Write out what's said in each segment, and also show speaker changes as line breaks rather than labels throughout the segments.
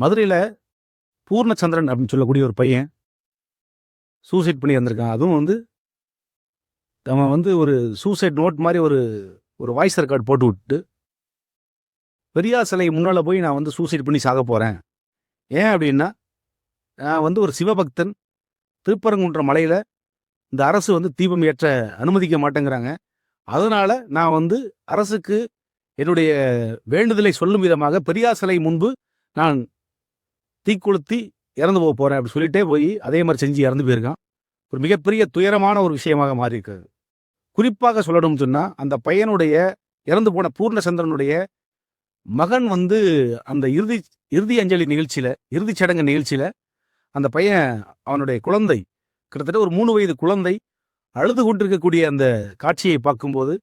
மதுரையில் பூர்ணச்சந்திரன் அப்படின்னு சொல்லக்கூடிய ஒரு பையன் சூசைட் பண்ணி வந்திருக்கான் அதுவும் வந்து அவன் வந்து ஒரு சூசைட் நோட் மாதிரி ஒரு ஒரு வாய்ஸ் ரெக்கார்ட் போட்டு விட்டு பெரியார் சிலை முன்னால் போய் நான் வந்து சூசைட் பண்ணி சாக போகிறேன் ஏன் அப்படின்னா நான் வந்து ஒரு சிவபக்தன் திருப்பரங்குன்ற மலையில் இந்த அரசு வந்து தீபம் ஏற்ற அனுமதிக்க மாட்டேங்கிறாங்க. அதனால் நான் வந்து அரசுக்கு என்னுடைய வேண்டுதலை சொல்லும் விதமாக பெரியார் சிலை முன்பு நான் தீக்குளுத்தி இறந்து போக போகிறேன் அப்படி சொல்லிட்டே போய் அதே மாதிரி செஞ்சு இறந்து போயிருக்கான். ஒரு மிகப்பெரிய துயரமான ஒரு விஷயமாக மாறி குறிப்பாக சொல்லணும்னு சொன்னால் அந்த பையனுடைய இறந்து போன பூர்ணச்சந்திரனுடைய மகன் வந்து அந்த இறுதி இறுதி அஞ்சலி நிகழ்ச்சியில் இறுதிச் சடங்கு நிகழ்ச்சியில் அந்த பையன் அவனுடைய குழந்தை கிட்டத்தட்ட ஒரு மூணு வயது குழந்தை அழுது கொண்டிருக்கக்கூடிய அந்த காட்சியை பார்க்கும்போது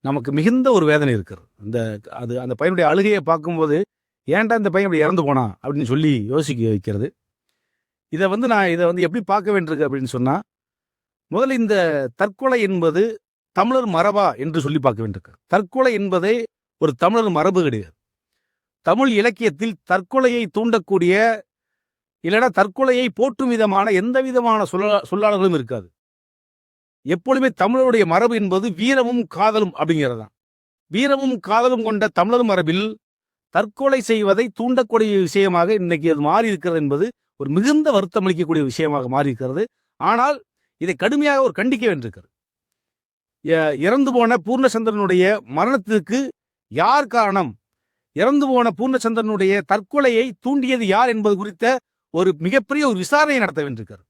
நமக்கு மிகுந்த ஒரு வேதனை இருக்கிறது. அந்த அது அந்த பையனுடைய அழுகையை பார்க்கும்போது ஏன்டா இந்த பையன் இப்படி இறந்து போனான் அப்படின்னு சொல்லி யோசிக்க வைக்கிறது. இதை வந்து நான் இதை வந்து எப்படி பார்க்க வேண்டியிருக்கு அப்படின்னு சொன்னால் முதல்ல இந்த தற்கொலை என்பது தமிழர் மரபா என்று சொல்லி பார்க்க வேண்டியிருக்கு. தற்கொலை என்பதே ஒரு தமிழர் மரபு கிடையாது. தமிழ் இலக்கியத்தில் தற்கொலையை தூண்டக்கூடிய இல்லைன்னா தற்கொலையை போற்றும் விதமான எந்த விதமான சொல்ல சொல்லாளர்களும் இருக்காது. எப்பொழுதுமே தமிழருடைய மரபு என்பது வீரமும் காதலும் அப்படிங்கிறது தான் வீரமும் காதலும் கொண்ட தமிழர் மரபில் தற்கொலை செய்வதை தூண்டக்கூடிய விஷயமாக இன்னைக்கு அது மாறி இருக்கிறது என்பது ஒரு மிகுந்த வருத்தம் அளிக்கக்கூடிய விஷயமாக மாறி இருக்கிறது ஆனால் இதை கடுமையாக ஒரு கண்டிக்க வேண்டியிருக்கிறது. இறந்து போன பூர்ணச்சந்திரனுடைய மரணத்திற்கு யார் காரணம்? இறந்து போன பூர்ணச்சந்திரனுடைய தற்கொலையை தூண்டியது யார் என்பது குறித்த ஒரு மிகப்பெரிய ஒரு விசாரணை நடத்த வேண்டியிருக்கார்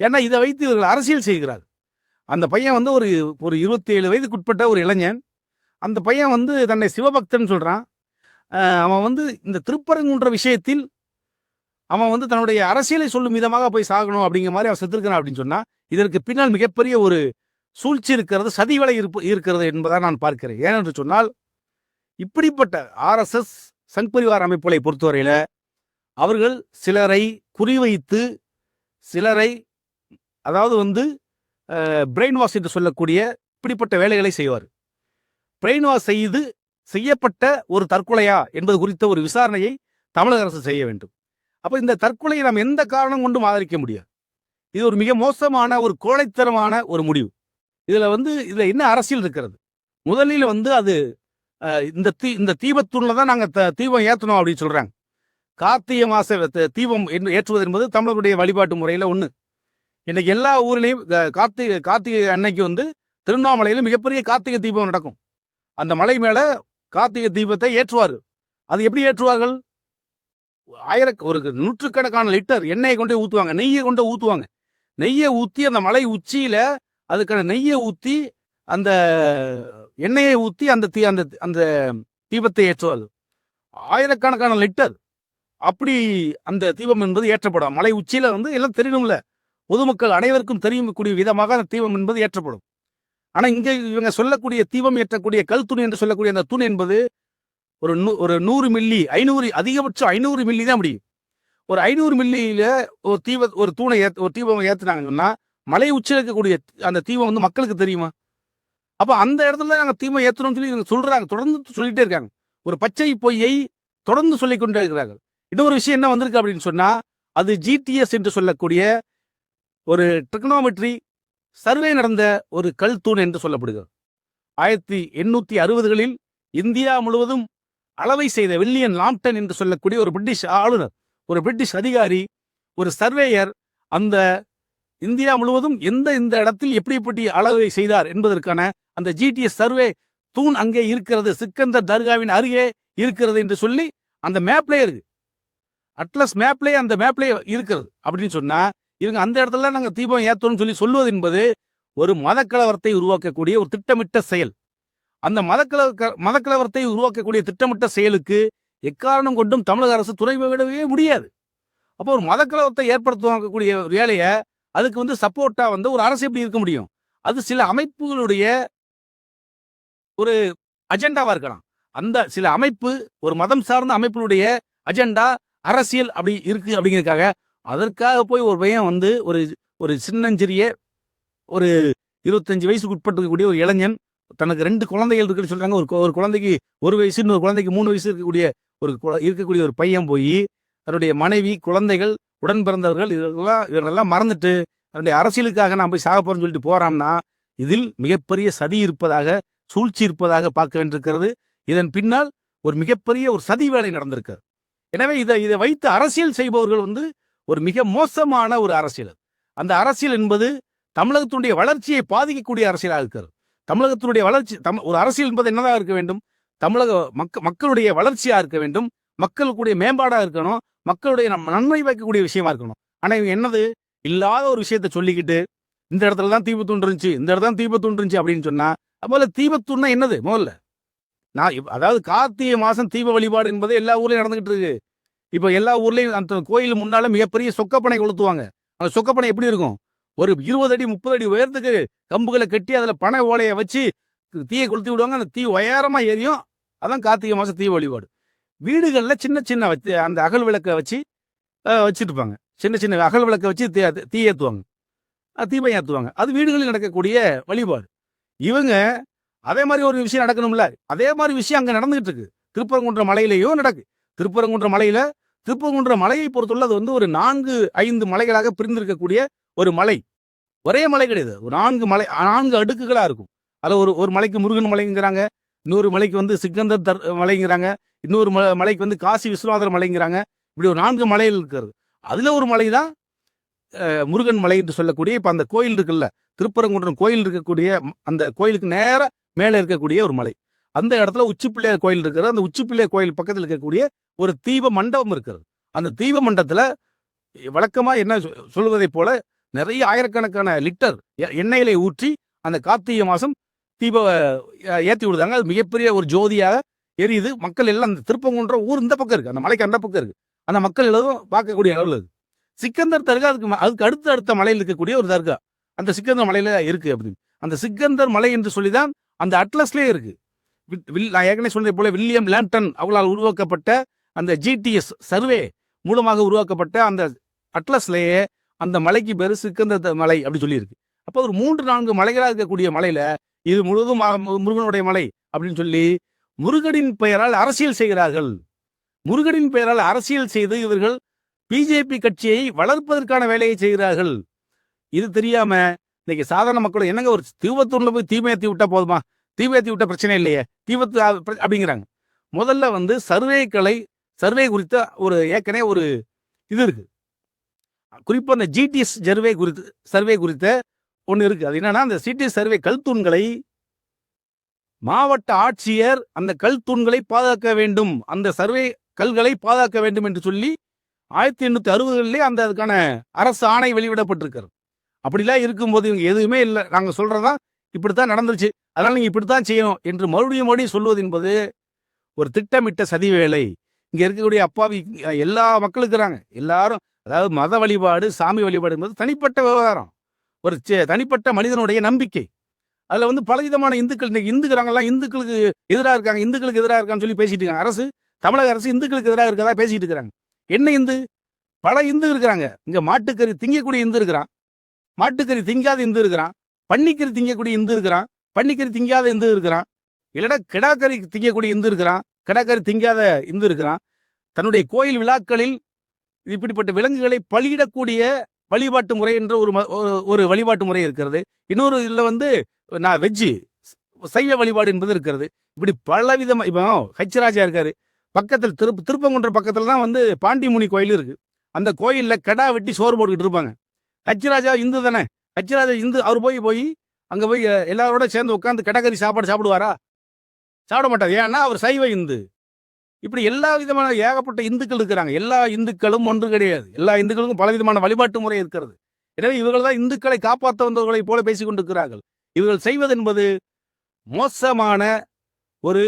ஏன்னா இதை வைத்து இவர்கள் அரசியல் செய்கிறார் அந்த பையன் வந்து ஒரு ஒரு இருபத்தி ஏழு வயதுக்குட்பட்ட ஒரு இளைஞன். அந்த பையன் வந்து தன்னை சிவபக்தன் சொல்கிறான் அவன் வந்து இந்த திருப்பரங்குன்ற விஷயத்தில் அவன் வந்து தன்னுடைய அரசியலை சொல்லும் விதமாக போய் சாகணும் அப்படிங்கிற மாதிரி அவன் செத்துருக்கிறான் அப்படின்னு சொன்னால் இதற்கு பின்னால் மிகப்பெரிய ஒரு சூழ்ச்சி இருக்கிறது சதிவலை இருப்பு இருக்கிறது என்பதை நான் பார்க்கிறேன். ஏனென்று சொன்னால் இப்படிப்பட்ட ஆர்எஸ்எஸ் சங் பரிவார் அமைப்புகளை பொறுத்தவரையில் அவர்கள் சிலரை குறிவைத்து சிலரை அதாவது வந்து பிரெயின் வாஷ் என்று சொல்லக்கூடிய இப்படிப்பட்ட வேலைகளை செய்வார். பிரெயின் வாஷ் செய்து செய்யப்பட்ட ஒரு தற்கொலையா என்பது குறித்த ஒரு விசாரணையை தமிழக அரசு செய்ய வேண்டும். அப்ப இந்த தற்கொலையை நாம் எந்த காரணம் கொண்டும் ஆதரிக்க முடியாது. இது ஒரு மிக மோசமான ஒரு கோழைத்தனமான ஒரு முடிவு. இதுல வந்து இதுல என்ன அரசியல் இருக்கிறது? முதலில் வந்து அது இந்த தீ இந்த தீபத்தூணில் தான் நாங்கள் த- தீபம் ஏற்றணும் அப்படின்னு சொல்கிறாங்க கார்த்திகை மாச தீபம் ஏற்றுவது என்பது தமிழர்களுடைய வழிபாட்டு முறையில் ஒன்று இன்னைக்கு எல்லா ஊர்லேயும் கார்த்திகை கார்த்திகை அன்னைக்கு வந்து திருவண்ணாமலையில் மிகப்பெரிய கார்த்திகை தீபம் நடக்கும். அந்த மலை மேலே கார்த்திகை தீபத்தை ஏற்றுவார். அது எப்படி ஏற்றுவார்கள்? ஆயிரக்க ஒரு நூற்றுக்கணக்கான லிட்டர் எண்ணெயை கொண்டு ஊற்றுவாங்க நெய்யை கொண்டு ஊற்றுவாங்க நெய்யை ஊற்றி அந்த மலை உச்சியில் அதுக்கான நெய்யை ஊற்றி அந்த எண்ணெயை ஊற்றி அந்த தீ அந்த அந்த தீபத்தை ஏற்றுவார்கள் ஆயிரக்கணக்கான லிட்டர். அப்படி அந்த தீபம் என்பது ஏற்றப்படும். மலை உச்சியில் வந்து எல்லாம் தெரியணும்ல பொதுமக்கள் அனைவருக்கும் தெரியக்கூடிய விதமாக அந்த தீபம் என்பது ஏற்றப்படும். ஆனா இங்கே இவங்க சொல்லக்கூடிய தீபம் ஏற்றக்கூடிய கல் துணி என்று சொல்லக்கூடிய அந்த துணி என்பது ஒரு நூ ஒரு நூறு மில்லி ஐநூறு அதிகபட்சம் ஐநூறு மில்லி தான் முடியும். ஒரு ஐநூறு மில்லியில ஒரு தீவ ஒரு தூணை ஏத் ஒரு தீபம் ஏத்துனாங்கன்னா மலை உச்சியில் இருக்கக்கூடிய அந்த தீபம் வந்து மக்களுக்கு தெரியுமா? அப்போ அந்த இடத்துல நாங்கள் தீபம் ஏற்றணும்னு சொல்லி இவங்க சொல்றாங்க. தொடர்ந்து சொல்லிட்டே இருக்காங்க. ஒரு பச்சை பொய்யை தொடர்ந்து சொல்லிக்கொண்டே இருக்கிறார்கள். இன்னொரு விஷயம் என்ன வந்திருக்கு அப்படின்னு சொன்னா அது ஜிடிஎஸ் என்று சொல்லக்கூடிய ஒரு டெக்னாமெட்ரி சர்வே நடந்த ஒரு கல் தூண் என்று சொல்லப்படுகிறது. ஆயிரத்தி எண்ணூத்தி அறுபதுகளில் இந்தியா முழுவதும் அளவை செய்த வில்லியன் லாம்ப்டன் என்று சொல்லக்கூடிய ஒரு பிரிட்டிஷ் ஆளுநர் ஒரு பிரிட்டிஷ் அதிகாரி ஒரு சர்வேயர் அந்த இந்தியா முழுவதும் எந்த இந்த இடத்தில் எப்படி எப்படி அளவை செய்தார் என்பதற்கான அந்த ஜிடிஎஸ் சர்வே தூண் அங்கே இருக்கிறது சிக்கந்தர் தர்காவின் அருகே இருக்கிறது என்று சொல்லி அந்த மேப்லயே இருக்கு. அட்லஸ் மேப்லயே அந்த மேப்லயே இருக்கிறது அப்படின்னு சொன்னா இவங்க அந்த இடத்துல நாங்கள் தீபம் ஏத்தணும்னு சொல்லி சொல்லுவது என்பது ஒரு மதக்கலவரத்தை உருவாக்கக்கூடிய ஒரு திட்டமிட்ட செயல். அந்த மதக்கல மதக்கலவரத்தை உருவாக்கக்கூடிய திட்டமிட்ட செயலுக்கு எக்காரணம் கொண்டும் தமிழக அரசு துணை விடவே முடியாது. அப்போ ஒரு மதக்கலவரத்தை ஏற்படுத்தக்கூடிய ஒரு வேலையை அதுக்கு வந்து சப்போர்ட்டாக வந்து ஒரு அரசு எப்படி இருக்க முடியும்? அது சில அமைப்புகளுடைய ஒரு அஜெண்டாவாக இருக்கலாம். அந்த சில அமைப்பு ஒரு மதம் சார்ந்த அமைப்பினுடைய அஜெண்டா அரசியல் அப்படி இருக்கு அப்படிங்கிறதுக்காக அதற்காக போய் ஒரு பையன் வந்து ஒரு ஒரு சின்னஞ்சிறிய ஒரு இருபத்தஞ்சு வயசுக்கு உட்பட்டிருக்கக்கூடிய ஒரு இளைஞன் தனக்கு ரெண்டு குழந்தைகள் இருக்குன்னு சொல்றாங்க. ஒரு ஒரு குழந்தைக்கு ஒரு வயசு இன்னொரு குழந்தைக்கு மூணு வயசு இருக்கக்கூடிய ஒரு இருக்கக்கூடிய ஒரு பையன் போய் தன்னுடைய மனைவி குழந்தைகள் உடன் பிறந்தவர்கள் இதெல்லாம் இவரெல்லாம் மறந்துட்டு தன்னுடைய அரசியலுக்காக நான் போய் சாக போறேன்னு சொல்லிட்டு போறான்னா இதில் மிகப்பெரிய சதி இருப்பதாக சூழ்ச்சி இருப்பதாக பார்க்க வேண்டியிருக்கிறது. இதன் பின்னால் ஒரு மிகப்பெரிய ஒரு சதி வேலை நடந்திருக்கிறது எனவே இதை இதை வைத்து அரசியல் செய்பவர்கள் வந்து ஒரு மிக மோசமான ஒரு அரசியல். அந்த அரசியல் என்பது தமிழகத்தினுடைய வளர்ச்சியை பாதிக்கக்கூடிய அரசியலாக இருக்கிறது. தமிழகத்தினுடைய வளர்ச்சி தம் ஒரு அரசியல் என்பது என்னதாக இருக்க வேண்டும்? தமிழக மக்க மக்களுடைய வளர்ச்சியாக இருக்க வேண்டும்? மக்களுக்குடைய மேம்பாடாக இருக்கணும்? மக்களுடைய நம் நன்மை வைக்கக்கூடிய விஷயமா இருக்கணும்? ஆனால் இவங்க என்னது? இல்லாத ஒரு விஷயத்த சொல்லிக்கிட்டு இந்த இடத்துல தான் தீபத்துண்டு இருந்துச்சு இந்த இடத்துல தான் தீபத்தூண் இருந்துச்சு அப்படின்னு சொன்னால் அப்போல தீபத்துன்னா என்னது? முதல்ல. நான் அதாவது கார்த்திகை மாதம் தீப வழிபாடு என்பது எல்லா ஊர்லேயும் நடந்துகிட்டு இருக்கு. இப்போ எல்லா ஊர்லேயும் அந்த கோயில் முன்னால மிகப்பெரிய சொக்கப்பனை கொளுத்துவாங்க. அந்த சொக்கப்பனை எப்படி இருக்கும்? ஒரு இருபது அடி முப்பது அடி உயரத்துக்கு கம்புகளை கட்டி அதில் பனை ஓலையை வச்சு தீயை கொளுத்தி விடுவாங்க. அந்த தீ உயரமாக எரியும். அதான் கார்த்திகை மாதம் தீ வழிபாடு. வீடுகளில் சின்ன சின்ன வச்சு அந்த அகல் விளக்கை வச்சு அஹ், சின்ன சின்ன அகல் விளக்கை வச்சு தீ தீ ஏற்றுவாங்க தீபம் ஏற்றுவாங்க அது வீடுகளில் நடக்கக்கூடிய வழிபாடு. இவங்க அதே மாதிரி ஒரு விஷயம் நடக்கணும்ல. அதே மாதிரி விஷயம் அங்கே நடந்துகிட்டு இருக்கு. திருப்பரங்குன்ற மலையிலேயும் நடக்கு. திருப்பரங்குன்ற மலையில திருப்பரங்குன்ற மலையை பொறுத்துள்ள அது வந்து ஒரு நான்கு ஐந்து மலைகளாக பிரிந்திருக்கக்கூடிய ஒரு மலை. ஒரே மலை கிடையாது. ஒரு நான்கு மலை நான்கு அடுக்குகளா இருக்கும். அதில் ஒரு ஒரு மலைக்கு முருகன் மலைங்கிறாங்க இன்னொரு மலைக்கு வந்து சிக்கந்தர் தர் மலைங்கிறாங்க இன்னொரு ம- மலைக்கு வந்து காசி விஸ்வநாதர் மலைங்கிறாங்க. இப்படி ஒரு நான்கு மலைகள் இருக்கிறது. அதுல ஒரு மலை தான் முருகன் மலை என்று சொல்லக்கூடிய இப்போ அந்த கோயில் இருக்குல்ல திருப்பரங்குன்றம் கோயில் இருக்கக்கூடிய அந்த கோயிலுக்கு நேர மேலே இருக்கக்கூடிய ஒரு மலை. அந்த இடத்துல உச்சிப்பிள்ளையார் கோயில் இருக்கிறது. அந்த உச்சிப்பிள்ளையார் கோயில் பக்கத்தில் இருக்கக்கூடிய ஒரு தீப மண்டபம் இருக்கிறது. அந்த தீப மண்டபத்தில் வழக்கமாக என்ன சொல்வதைப் போல நிறைய ஆயிரக்கணக்கான லிட்டர் எ- எண்ணெயிலை ஊற்றி அந்த கார்த்திகை மாசம் தீப ஏற்றி ஏத்தி விடுதாங்க. அது மிகப்பெரிய ஒரு ஜோதியாக எரியுது. மக்கள் எல்லாம் அந்த திருப்பங்குன்ற ஊர் இந்த பக்கம் இருக்கு. அந்த மலைக்கு அந்த பக்கம் இருக்கு. அந்த மக்கள் எல்லாரும் பார்க்கக்கூடிய அளவில் இருக்குது சிக்கந்தர் தர்கா அதுக்கு அதுக்கு அடுத்த அடுத்த மலையில் இருக்கக்கூடிய ஒரு தர்கா. அந்த சிக்கந்தர் மலையில இருக்கு அப்படின்னு. அந்த சிக்கந்தர் மலை என்று சொல்லி தான் அந்த அட்லஸ்லயே இருக்கு. வில்- நான் ஏற்கனவே சொன்னதை போல வில்லியம் லேண்டன் அவர்களால் உருவாக்கப்பட்ட அந்த ஜிடிஎஸ் சர்வே மூலமாக உருவாக்கப்பட்ட அந்த அட்லஸ்லயே அந்த மலைக்கு பேரு சிக்கந்தர் மலை அப்படி சொல்லியிருக்கு. அப்போ ஒரு மூன்று நான்கு மலைகளாக இருக்கக்கூடிய மலையில இது முழுவதும் முருகனுடைய மலை அப்படின்னு சொல்லி முருகனின் பெயரால் அரசியல் செய்கிறார்கள். முருகனின் பெயரால் அரசியல் செய்து இவர்கள் பிஜேபி கட்சியை வளர்ப்பதற்கான வேலையை செய்கிறார்கள். இது தெரியாம இன்னைக்கு சாதாரண மக்கள் என்னங்க ஒரு தீபத்தூர்ல போய் தீமையத்தி விட்டா போதுமா? தீபேத்தி விட்ட பிரச்சனை இல்லையே. தீபத்து அப்படிங்கிறாங்க. முதல்ல வந்து சர்வேக்களை சர்வே குறித்த ஒரு ஏற்கனவே ஒரு இது இருக்கு. குறிப்பாக அந்த ஜிடிஎஸ் சர்வே குறித்து சர்வே குறித்த ஒன்று இருக்கு. அது என்னன்னா அந்த சிடிஎஸ் சர்வே கல் தூண்களை மாவட்ட ஆட்சியர் அந்த கல் தூண்களை பாதுகாக்க வேண்டும். அந்த சர்வே கல்களை பாதுகாக்க வேண்டும் என்று சொல்லி ஆயிரத்தி எண்ணூத்தி அறுபதுகளிலே அந்த அதுக்கான அரசு ஆணை வெளியிடப்பட்டிருக்கிறது. அப்படிலாம் இருக்கும்போது இவங்க எதுவுமே இல்லை. நாங்க சொல்றதா இப்படித்தான் நடந்துருச்சு. அதனால நீங்க இப்படித்தான் செய்யணும் என்று மறுபடியும் மறுபடியும் சொல்வது என்பது ஒரு திட்டமிட்ட சதி வேலை இங்க இருக்கக்கூடிய அப்பாவி எல்லா மக்களும் இருக்கிறாங்க. எல்லாரும் அதாவது மத வழிபாடு சாமி வழிபாடு என்பது தனிப்பட்ட விவகாரம். ஒரு தனிப்பட்ட மனிதனுடைய நம்பிக்கை. அதுல வந்து பலவிதமான இந்துக்கள் இன்றைக்கி இந்துக்கிறாங்கலாம் இந்துக்களுக்கு எதிராக இருக்காங்க இந்துக்களுக்கு எதிராக இருக்கான்னு சொல்லி பேசிட்டு இருக்காங்க. அரசு தமிழக அரசு இந்துக்களுக்கு எதிராக இருக்கதா பேசிட்டு இருக்கிறாங்க. என்ன இந்து? பல இந்து இருக்கிறாங்க. இங்க மாட்டுக்கறி திங்கக்கூடிய இந்து இருக்கிறான். மாட்டுக்கறி திங்காத இந்து இருக்கிறான். பன்னிக்கறி திங்கக்கூடிய இந்து இருக்கிறான் பன்னிக்கறி திங்காத இந்து இருக்கிறான். இல்லடா கிடாக்கறி திங்கக்கூடிய இந்து இருக்கிறான் கிடாக்கறி திங்காத இந்து இருக்கிறான். தன்னுடைய கோயில் விழாக்களில் இப்படிப்பட்ட விலங்குகளை பலியிடக்கூடிய வழிபாட்டு முறை என்ற ஒரு ம- ஒரு- ஒரு வழிபாட்டு முறை இருக்கிறது. இன்னொரு இதில் வந்து நான் வெஜ்ஜு சைவ வழிபாடு என்பது இருக்கிறது. இப்படி பல விதமா இப்போ ஹச்ராஜா இருக்காரு. பக்கத்தில் திருப்ப திருப்பங்குன்ற பக்கத்தில் தான் வந்து பாண்டிமுனி கோயில் இருக்கு. அந்த கோயிலில் கடா வெட்டி சோறு போட்டுக்கிட்டு இருப்பாங்க. ஹச்ராஜா இந்து தானே. ஹச்ராஜா இந்து அவர் போய் போய் அங்கே போய் எல்லாரோட சேர்ந்து உட்காந்து கடற்கறி சாப்பாடு சாப்பிடுவாரா? சாப்பிட மாட்டார். ஏன்னா அவர் சைவ இந்து. இப்படி எல்லா விதமான ஏகப்பட்ட இந்துக்கள் இருக்கிறாங்க. எல்லா இந்துக்களும் ஒன்று கிடையாது. எல்லா இந்துக்களுக்கும் பல விதமான வழிபாட்டு முறை இருக்கிறது. எனவே இவர்கள் தான் இந்துக்களை காப்பாற்ற வந்தவர்களைப் போல பேசிக் கொண்டிருக்கிறார்கள். இவர்கள் செய்வது என்பது மோசமான ஒரு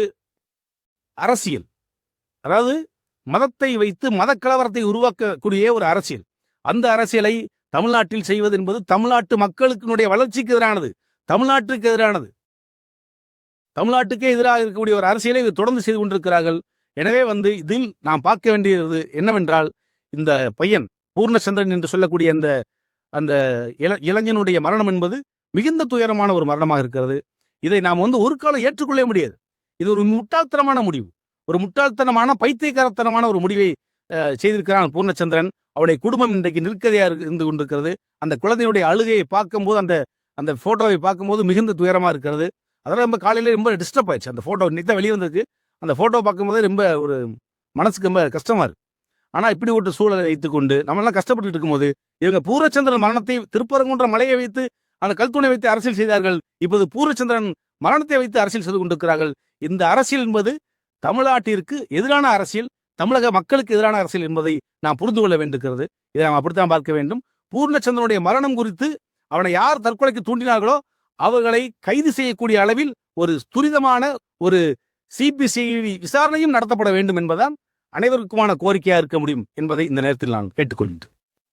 அரசியல். அதாவது மதத்தை வைத்து மதக்கலவரத்தை உருவாக்கக்கூடிய ஒரு அரசியல். அந்த அரசியலை தமிழ்நாட்டில் செய்வது என்பது தமிழ்நாட்டு மக்களுக்கினுடைய வளர்ச்சிக்கு எதிரானது. தமிழ்நாட்டுக்கு எதிரானது. தமிழ்நாட்டுக்கே எதிராக இருக்கக்கூடிய ஒரு அரசியலை தொடர்ந்து செய்து கொண்டிருக்கிறார்கள். எனவே வந்து இதில் நாம் பார்க்க வேண்டியது என்னவென்றால் இந்த பையன் பூர்ணச்சந்திரன் என்று சொல்லக்கூடிய அந்த அந்த இள இளைஞனுடைய மரணம் என்பது மிகுந்த துயரமான ஒரு மரணமாக இருக்கிறது. இதை நாம் வந்து ஒரு காலம் ஏற்றுக்கொள்ள முடியாது. இது ஒரு முட்டாள்தனமான முடிவு. ஒரு முட்டாள்தனமான பைத்தியக்காரத்தனமான ஒரு முடிவை செய்திருக்கிறான் பூர்ணச்சந்திரன். அவருடைய குடும்பம் இன்றைக்கு நிற்கதையா இருந்து கொண்டிருக்கிறது. அந்த குழந்தையுடைய அழுகையை பார்க்கும்போது அந்த அந்த போட்டோவை பார்க்கும்போது மிகுந்த துயரமா இருக்கிறது. அதெல்லாம் ரொம்ப காலையில ரொம்ப டிஸ்டர்ப் ஆயிடுச்சு. அந்த போட்டோ இன்னைக்கு வெளியே வந்திருக்கு. அந்த ஃபோட்டோ பார்க்கும்போது ரொம்ப ஒரு மனசுக்கு ரொம்ப கஷ்டமா இருக்கு. ஆனா இப்படி ஒரு சூழலை வைத்துக்கொண்டு நம்மளாம் கஷ்டப்பட்டு இருக்கும்போது இவங்க பூரச்சந்திரன் மரணத்தை திருப்பரங்குன்ற மலையை வைத்து அந்த கல்துணை வைத்து அரசியல் செய்தார்கள். இப்போது பூரச்சந்திரன் மரணத்தை வைத்து அரசியல் செய்து கொண்டிருக்கிறார்கள். இந்த அரசியல் என்பது தமிழ்நாட்டிற்கு எதிரான அரசியல். தமிழக மக்களுக்கு எதிரான அரசியல் என்பதை நாம் புரிந்து கொள்ள வேண்டியிருக்கிறது. இதை நாம் அப்படித்தான் பார்க்க வேண்டும். பூர்ணச்சந்திரனுடைய மரணம் குறித்து அவனை யார் தற்கொலைக்கு தூண்டினார்களோ அவர்களை கைது செய்யக்கூடிய அளவில் ஒரு துரிதமான ஒரு சிபிசிஐடி விசாரணையும் நடத்தப்பட வேண்டும் என்பதுதான் அனைவருக்குமான கோரிக்கையா இருக்க முடியும் என்பதை இந்த நேரத்தில் நான் கேட்டுக்கொள்கின்றேன்.